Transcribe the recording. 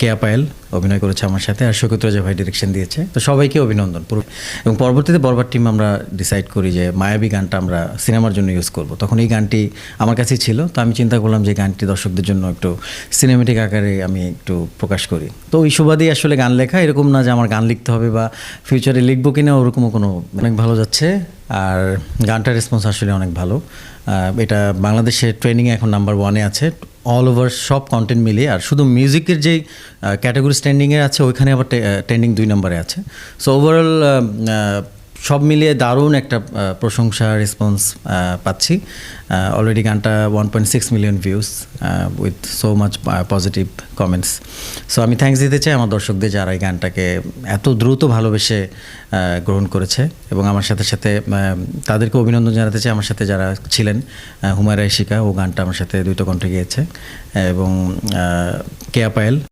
কেয়া পায়েল অভিনয় করেছে আমার সাথে আর শকুত রাজা ভাই ডিরেকশন দিয়েছে। তো সবাইকে অভিনন্দন। এবং পরবর্তীতে বরবার টিম আমরা ডিসাইড করি যে মায়াবী গানটা আমরা সিনেমার জন্য ইউজ করব। তখন এই গানটি আমার কাছেই ছিল, তো আমি চিন্তা করলাম যে গানটি দর্শকদের জন্য একটু সিনেমেটিক আকারে আমি একটু প্রকাশ করি। তো ওই সুবাদেই আসলে গান লেখা, এরকম না যে আমার গান লিখতে হবে বা ফিউচারে লিখব কিনা, ওরকমও কোনো অনেক ভালো যাচ্ছে। আর গানটার রেসপন্স আসলে অনেক ভালো। এটা বাংলাদেশে ট্রেনিংয়ে এখন নাম্বার ওয়ানে আছে। অল ওভার সব কন্টেন্ট মিলিয়ে, আর শুধু মিউজিকের যেই ক্যাটাগরি স্ট্যান্ডিংয়ে আছে, ওইখানে আবার ট্রেন্ডিং দুই নম্বরে আছে। সো ওভারঅল সব মিলিয়ে দারুণ একটা প্রশংসা রেসপন্স পাচ্ছি। অলরেডি গানটা one point six million views with so much positive comments so আমি থ্যাঙ্কস দিতে চাই আমার দর্শকদের যারা এই গানটাকে এত দ্রুত ভালোবেসে গ্রহণ করেছে। এবং আমার সাথে সাথে তাদেরকে অভিনন্দন জানাতে চাই আমার সাথে যারা ছিলেন হুমায়রা ইশিকা। ও গানটা আমার সাথে দুইটা কণ্ঠে গিয়েছে। এবং কেয়া পায়েল